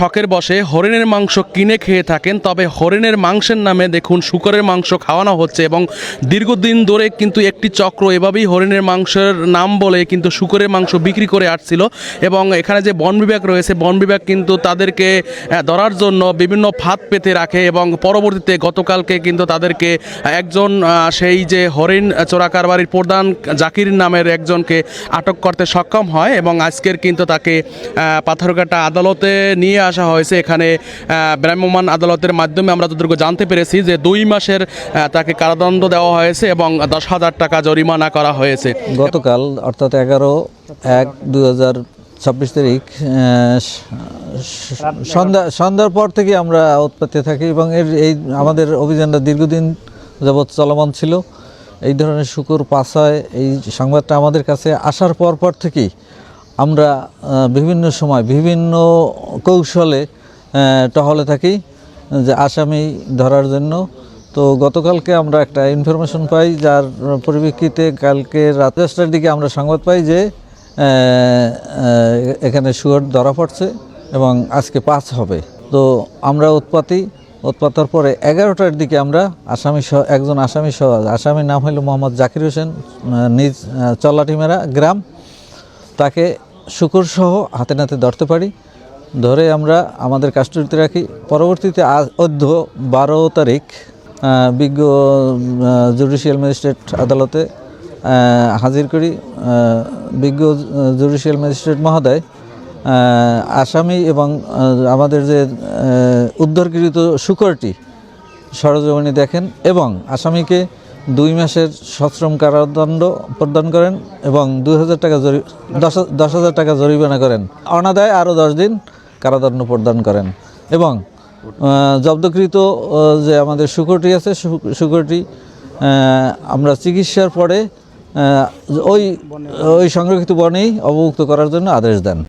শখের বসে হরিণের মাংস কিনে খেয়ে থাকেন, তবে হরিণের মাংসের নামে দেখুন শুকরের মাংস খাওয়ানো হচ্ছে এবং দীর্ঘদিন ধরে কিন্তু একটি চক্র এভাবেই হরিণের মাংসের নাম বলে কিন্তু শুকরের মাংস বিক্রি করে আসছিল এবং এখানে যে বন বিভাগ রয়েছে, বন বিভাগ কিন্তু তাদেরকে ধরার জন্য বিভিন্ন ফাঁদ পেতে রাখে এবং পরবর্তীতে গতকালকে কিন্তু তাদেরকে একজন সেই যে হরিণ চোরা কারবারির প্রধান জাকির নামের একজনকে আটক করতে সক্ষম হয় এবং আজকের কিন্তু তাকে পাথরঘাটা আদালতে নিয়ে আসা হয়েছে এখানে আহ, ভ্রাম্যমাণ আদালতের মাধ্যমে আমরা যতটুকু জানতে পেরেছি যে দুই মাসের তাকে কারাদণ্ড দেওয়া হয়েছে এবং দশ হাজার টাকা জরিমানা করা হয়েছে। গতকাল অর্থাৎ এগারো এক দু হাজার ছাব্বিশ তারিখ সন্ধ্যা সন্ধ্যার পর থেকে আমরা উৎপত্তি থাকি এবং এর এই আমাদের অভিযানটা দীর্ঘদিন যাবৎ চলমান ছিল। এই ধরনের শুকুর পাশায় এই সংবাদটা আমাদের কাছে আসার পর পর থেকেই আমরা বিভিন্ন সময় বিভিন্ন কৌশলে টহলে থাকি, যে আসামি ধরার জন্য। তো গতকালকে আমরা একটা ইনফরমেশন পাই, যার পরিপ্রেক্ষিতে কালকে রাত দশটার দিকে আমরা সংবাদ পাই যে এখানে শুয়ার ধরা পড়ছে এবং আজকে পাঁচ হবে। তো আমরা উৎপাতি, উৎপাতার পরে এগারোটার দিকে আমরা আসামি সহ, একজন আসামি সহ, আসামির নাম হলো মোহাম্মদ জাকির হোসেন নিজ চল্লাটিমেরা গ্রাম। তাকে শুকুর সহ হাতে নাতে ধরতে পারি। ধরে আমরা আমাদের কাস্টডিতে রাখি। পরবর্তীতে অধ্য বারো তারিখ বিজ্ঞ জুডিশিয়াল ম্যাজিস্ট্রেট আদালতে হাজির করি। বিজ্ঞ জুডিশিয়াল ম্যাজিস্ট্রেট মহোদয় আসামি এবং আমাদের যে উদ্ধারকৃত শুকরটি সরজমিনী দেখেন এবং আসামিকে দুই মাসের সশ্রম কারাদণ্ড প্রদান করেন এবং দুই হাজার টাকা জরি, দশ হাজার টাকা জরিমানা করেন। অনাদায় আরও দশ দিন কারাদণ্ড প্রদান করেন। এবং জব্দকৃত যে আমাদের শুকরটি আছে শুকরটি আমরা চিকিৎসার পরে ওই ওই সংরক্ষিত বনেই অবমুক্ত করার জন্য আদেশ দেন।